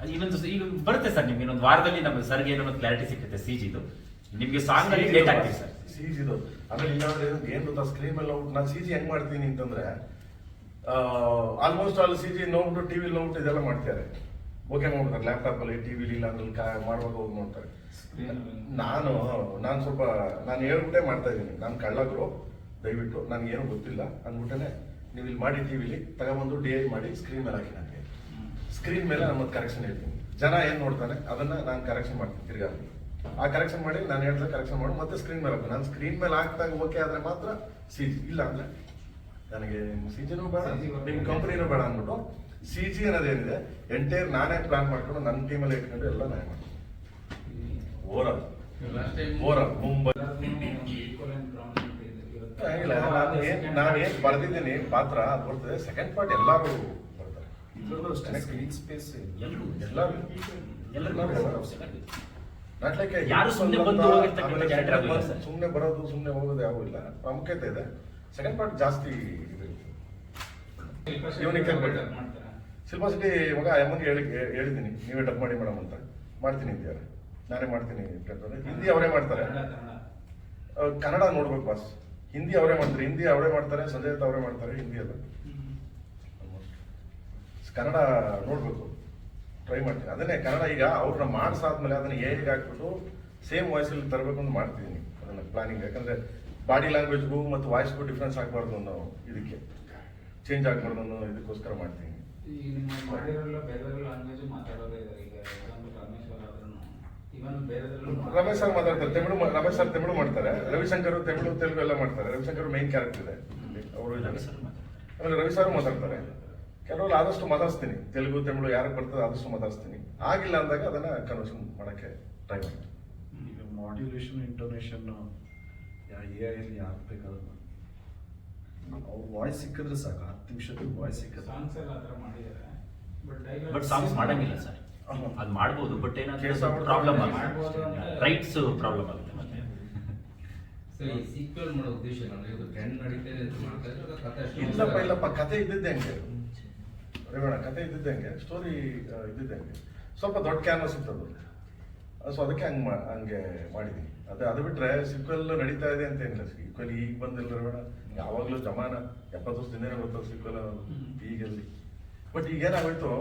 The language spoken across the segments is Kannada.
ಅದು ಇನ್ನೊಂದು ಈಗ ಬರುತ್ತೆ ಸರ್ ನಿಮ್ಗೆ ಇನ್ನೊಂದು ವಾರದಲ್ಲಿ ನಮ್ಮ ಸರ್ಗೆ ಏನೋ ಕ್ಲಾರಿಟಿ ಸಿಕ್ಕುತ್ತೆ ಸಿ ಜಿದು ನಿಮ್ಗೆ ಸಾಂಗ್ ಅಲ್ಲಿ ಲೇಟ್ ಆಗ್ತೀವಿ ಸರ್ ಸಿಜಿ ಇದು ಆಮೇಲೆ ಇಲ್ಲಾಂದ್ರೆ ಏನು- ಏನ್ ಗೊತ್ತಾ ಸ್ಕ್ರೀನ್ ಎಲ್ಲ ಔಟ್ ನಾನು ಸಿಜಿ ಹೆಂಗ್ ಮಾಡ್ತೀನಿ ಅಂತಂದ್ರೆ ಆಲ್ಮೋಸ್ಟ್ ಆಲ್ ಸಿಜಿ ನೋಡ್ಬಿಟ್ಟು ಟಿವಿ ನೋಡ್ಬಿಟ್ಟು ಇದೆಲ್ಲ ಮಾಡ್ತಾರೆ. ಓಕೆ ಮಾಡ್ಬಿಡ್ತಾರೆ. ಲ್ಯಾಪ್ಟಾಪ್ ಅಲ್ಲಿ ಟಿವಿ ಇಲ್ಲ ಅಂದ್ರೆ ಕಾ ಮಾಡುವಾಗ ಹೋಗಿ ನೋಡ್ತಾರೆ. ನಾನು ನಾನು ಸ್ವಲ್ಪ ನಾನು ಹೇಳ್ಬಿಟ್ಟೆ ಮಾಡ್ತಾ ಇದ್ದೀನಿ. ನಾನು ಕಳ್ಳಗ್ರು. ದಯವಿಟ್ಟು. ನನ್ಗೆ ಏನು ಗೊತ್ತಿಲ್ಲ. ಅಂದ್ಬಿಟ್ಟೆ ನೀವು ಇಲ್ಲಿ ಮಾಡಿ ಟಿವಿಲಿ ತಗೊಂಬಂದು ಡಿ ಐ ಮಾಡಿ ಸ್ಕ್ರೀನ್ ಮೇಲೆ ಹಾಕಿ ನನಗೆ ಸ್ಕ್ರೀನ್ ಮೇಲೆ ನಮ್ಮದು ಕರೆಕ್ಷನ್ ಹೇಳ್ತೀನಿ. ಜನ ಏನ್ ನೋಡ್ತಾನೆ ಅದನ್ನ ನಾನು ಕರೆಕ್ಷನ್ ಮಾಡ್ತೀನಿ ತಿರ್ಗಾ. ಆ ಕರೆಕ್ಷನ್ ಮಾಡಿ ನಾನು ಹೇಳ್ತಾ ಕರೆಕ್ಷನ್ ಮಾಡಿ ಮತ್ತೆ ಸ್ಕ್ರೀನ್ ಮೇಲೆ ಹಾಕ್ತೀನಿ ನಾನು ಸ್ಕ್ರೀನ್ ಮೇಲೆ ಹಾಕ್ದಾಗ ಓಕೆ ಆದ್ರೆ ಮಾತ್ರ ಸಿ ಜಿ ಇಲ್ಲ ಅಂದ್ರೆ ನನಗೆ ಸಿ ಜಿನೂ ಬೇಡ ನಿಮ್ಮ ಕಂಪ್ನಿನೂ ಬೇಡ ಅಂದ್ಬಿಟ್ಟು ಸಿ ಜಿ ಅನ್ನೋದೇನಿದೆ ಎಂಟೈರ್ ನಾನೇ ಪ್ಲಾನ್ ಮಾಡ್ಕೊಂಡು ನನ್ನ ಟೀಮಲ್ಲಿ ಇಟ್ಕೊಂಡು ಎಲ್ಲ ನಾನೇ ಮಾಡ್ತೀನಿ. Overall overall Mumbai. ಇಲ್ಲ ನಾನು ಏನ್ ನಾನು ಏನ್ ಬರ್ದಿದ್ದೀನಿ ಪಾತ್ರ ಅದು ಬರ್ತದೆ ಸೆಕೆಂಡ್ ಪಾರ್ಟ್ ಎಲ್ಲರೂ ಇದ್ರಲ್ಲೂ ಅಷ್ಟೇ ಸ್ಕ್ರೀನ್ ಸ್ಪೇಸ್ ಎಲ್ಲರೂ ಎಲ್ಲರೂ ಎಲ್ಲರೂ ನಾಟ್ ಲೈಕ್ ಯಾರು ಸುಮ್ನೆ ಬಂದು ಹೋಗಿರ್ತಕ್ಕಂಥ character ಸುಮ್ಮನೆ ಬರೋದು ಸುಮ್ಮನೆ ಹೋಗೋದು ಯಾವ ಇಲ್ಲ ಪ್ರಾಮುಖ್ಯತೆ ಇದೆ ಸೆಕೆಂಡ್ ಪಾರ್ಟ್ ಜಾಸ್ತಿ ಇದೆ. ಇವನಿಗೆ ಶಿಲ್ಪಾ ಸಿಟಿ ಮಗ ಅಮ್ಮನಿಗೆ ಹೇಳಿ ಹೇಳಿದ್ದೀನಿ ನೀವೇ ಡಬ್ ಮಾಡಿ ಮೇಡಮ್ ಅಂತ ಮಾಡ್ತೀನಿ ಅಂತೀಯಾರೆ ನಾನೇ ಮಾಡ್ತೀನಿ ಹಿಂದಿ ಅವರೇ ಮಾಡ್ತಾರೆ ಕನ್ನಡ ನೋಡ್ಬೇಕು ಬಾಸ್ ಹಿಂದಿ ಅವರೇ ಮಾಡ್ತಾರೆ ಹಿಂದಿ ಅವರೇ ಮಾಡ್ತಾರೆ ಸಂಜಯ್ ಅವರೇ ಮಾಡ್ತಾರೆ ಹಿಂದಿ ಎಲ್ಲ ಕನ್ನಡ ನೋಡಬೇಕು. ಟ್ರೈ ಮಾಡ್ತೀನಿ. ಅದನ್ನೇ ಕನ್ನಡ ಈಗ ಅವ್ರನ್ನ ಮಾಡಿಸಾದ್ಮೇಲೆ ಅದನ್ನ ಹೇಗೆ ಹಾಕ್ಬಿಟ್ಟು ಸೇಮ್ ವಾಯ್ಸಲ್ಲಿ ತರಬೇಕು ಅಂತ ಮಾಡ್ತಿದ್ದೀನಿ ಅದನ್ನ ಪ್ಲಾನಿಂಗ್ ಯಾಕಂದ್ರೆ ಬಾಡಿ ಲ್ಯಾಂಗ್ವೇಜ್ಗೂ ಮತ್ತು ವಾಯ್ಸ್ಗೂ ಡಿಫ್ರೆನ್ಸ್ ಆಗಬಾರ್ದು ಅನ್ನೋ ಇದಕ್ಕೆ. ಚೇಂಜ್ ಆಗಬಾರ್ದು ಅನ್ನೋ ಇದಕ್ಕೋಸ್ಕರ ಮಾಡ್ತೀನಿ. ಈಗ ನಿಮ್ಮ ಮಾಡಿರೋಲ್ಲ ಬೇರೆ ಬೇರೆ ಲ್ಯಾಂಗ್ವೇಜ್ ಮಾತಾಡೋದೇ ಇದೆ ಈಗ ಎಕ್ಸಾಂಪಲ್ ರಮೇಶ್ ಅವರ್ ಆದ್ರೂ ಇವನ್ ಬೇರೆದ್ರಲ್ಲೂ ರಮೇಶ್ ಸರ್ ಮಾತಾಡ್ತಾರೆ. ತಮಿಳು ರಮೇಶ್ ಸರ್ ತಮಿಳು ಮಾಡ್ತಾರೆ. ರವಿಶಂಕರ್ ತಮಿಳು ತೆಲುಗು ಎಲ್ಲ ಮಾಡ್ತಾರೆ. ರವಿಶಂಕರ್ ಮೇನ್ ಕ್ಯಾರೆಕ್ಟರ್ ಇದೆ. ಅವರು. ಆಮೇಲೆ ರವಿ ಸರ್ ಮಾತಾಡ್ತಾರೆ. ಕೆಲವರು ಆದಷ್ಟು ಮಾತಾಡ್ಸ್ತೀನಿ. ತೆಲುಗು ತಮಿಳು ಯಾರಿಗೆ ಬರ್ತದೆ ಆದಷ್ಟು ಮಾತಾಡ್ಸ್ತೀನಿ. ಆಗಿಲ್ಲ ಅಂದಾಗ ಅದನ್ನ ಕನ್ವರ್ಷನ್ ಮಾಡಕ್ಕೆ ಟ್ರೈ ಮಾಡ್ತೀನಿ. ಈಗ ಮಾಡ್ಯುಲೇಷನ್ ಇಂಟೋನೇಷನ್ ಎ ಐಲಿ ಯಾರು ಬೇಕಾದ್ರೂ ಅವ್ರ ವಾಯ್ಸ್ ಸಿಕ್ಕಿದ್ರೆ ಸಾಕು ಹತ್ತು ನಿಮಿಷದ ವಾಯ್ಸ್ ಸಿಕ್ಕಿದ್ರೆ. ಸಾಂಗ್ಸ್ ಎಲ್ಲ ಆ ಥರ ಮಾಡಿದ್ದಾರೆ. ಬಟ್ ಡೈಲಾಗ್ ಬಟ್ ಸಾಂಗ್ಸ್ ಮಾಡಂಗಿಲ್ಲ ಸರ್ ಅದು ಮಾಡ್ಬೋದು ಬಟ್ ಏನಾದ್ರು ಪ್ರಾಬ್ಲಮ್ ಆಗುತ್ತೆ. ರೈಟ್ಸ್ ಪ್ರಾಬ್ಲಮ್ ಆಗುತ್ತೆ. ಮತ್ತೆ? ಸರಿ ಸೀಕ್ವೆಲ್ ಮಾಡೋ ಉದ್ದೇಶ ಏನಂದ್ರೆ ಇದು ಟ್ರೆಂಡ್ ನಡೀತಾ ಇದೆ ಅಂತ ಮಾಡ್ತಾ ಇದ್ರೆ ಕಥೆ ಇಲ್ಲಪ್ಪ ಇಲ್ಲಪ್ಪ ಕತೆ ಇದ್ದಿದ್ದೆ ಹಂಗೆ. ರೇವಣ್ಣ ಕತೆ ಇದ್ದಿದ್ದಂಗೆ ಹಂಗೆ ಸ್ಟೋರಿ ಇದ್ದಿದ್ದಂಗೆ ಹಂಗೆ. ಸ್ವಲ್ಪ ದೊಡ್ಡ ಕ್ಯಾನ್ವಸ್ ಇತ್ತದು. ಸೊ ಅದಕ್ಕೆ ಹಂಗೆ ಮಾ ಹಂಗೆ ಮಾಡಿದ್ದೀನಿ ಅದೇ ಅದು ಬಿಟ್ರೆ ಸಿಕ್ವೆಲ್ ನಡೀತಾ ಇದೆ ಅಂತ ಏನಿಲ್ಲ. ಸಿಕ್ವೆಲ್ ಈಗ ಬಂದಿಲ್ಲ ರೇವಣ ಯಾವಾಗಲೂ ಜಮಾನ. ಎಪ್ಪತ್ತು ವರ್ಷದಿಂದನೇ ಬರ್ತದೆ ಸಿಕ್ವೆಲ್ ಈಗೆಲ್ಲಿ. ಬಟ್ ಈಗ ಏನಾಗೋಯ್ತು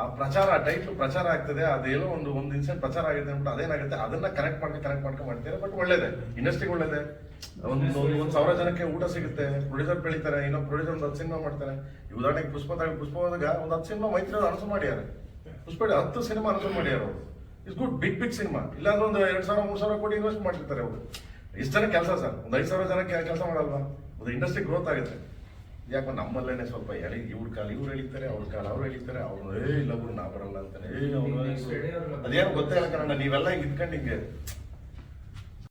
ಆ ಪ್ರಚಾರ ಟೈಟ್ಲು ಪ್ರಚಾರ ಆಗ್ತದೆ, ಅದೇನೋ ಒಂದು ಒಂದು ಇನ್ಸಿಡೆಂಟ್ ಪ್ರಚಾರ ಆಗಿದೆ ಅಂದ್ಬಿಟ್ಟು ಅದೇನಾಗುತ್ತೆ? ಅದನ್ನ ಕನೆಕ್ಟ್ ಮಾಡ್ಕೊಂಡು ಕನೆಕ್ಟ್ ಮಾಡ್ಕೊಂಡು ಮಾಡ್ತೀರಾ? ಬಟ್ ಒಳ್ಳೇದೆ ಇಂಡಸ್ಟ್ರಿಗೆ ಒಳ್ಳೇದೆ. ಒಂದು ಒಂದು ಸಾವಿರ ಜನಕ್ಕೆ ಊಟ ಸಿಗುತ್ತೆ ಪ್ರೊಡ್ಯೂಸರ್ ಬೆಳಿತಾರೆ, ಇನ್ನೊಬ್ಬ ಪ್ರೊಡ್ಯೂಸರ್ ಒಂದು ಹತ್ತು ಸಿನಿಮಾ ಮಾಡ್ತಾರೆ ಈ ಉದಾಹರಣೆಗೆ ಪುಷ್ಪ ಪುಷ್ಪ ಹೋದಾಗ ಒಂದು ಹತ್ತು ಸಿನಿಮಾ ಮೈತ್ರಿ ಅನೌನ್ಸ್ ಮಾಡ್ಯಾರ. ಪುಷ್ಪ ಹತ್ತು ಸಿನಿಮಾ ಅನೌನ್ಸ್ ಮಾಡ್ಯಾರ ಅವರು. It's good big big cinema ಇಲ್ಲಾಂದ್ರೆ ಒಂದು ಎರಡು ಸಾವಿರ, ಮೂರು ಸಾವಿರ ಕೋಟಿ ಇನ್ವೆಸ್ಟ್ ಮಾಡಿರ್ತಾರೆ ಅವರು. ಇಷ್ಟು ಜನ ಕೆಲಸ ಸರ್. ಒಂದು ಐದು ಸಾವಿರ ಜನಕ್ಕೆ ಕೆಲಸ ಮಾಡಲ್ವಾ? ಒಂದು ಇಂಡಸ್ಟ್ರಿ ಗ್ರೋತ್ ಆಗುತ್ತೆ. ಯಾಕೆ ನಮ್ಮಲ್ಲೇನೆ ಸ್ವಲ್ಪ ಎಳಿ ಇವ್ರ ಕಾಲ ಇವ್ರು ಎಳಿತಾರೆ ಅವ್ರ ಕಾಲ ಅವ್ರು ಎಳಿತಾರೆ ಅವ್ರು ಏ ಇಲ್ಲ ಗುರು ನಾ ಬರಲ್ಲ ಅಂತಾನೆ. ಅದೇನು ಗೊತ್ತೇ ಇಲ್ಲ ಕಣ ನೀವೆಲ್ಲ ಹಿಂಗೆ ಇದ್ಕೊಂಡು ಹಿಂಗೆ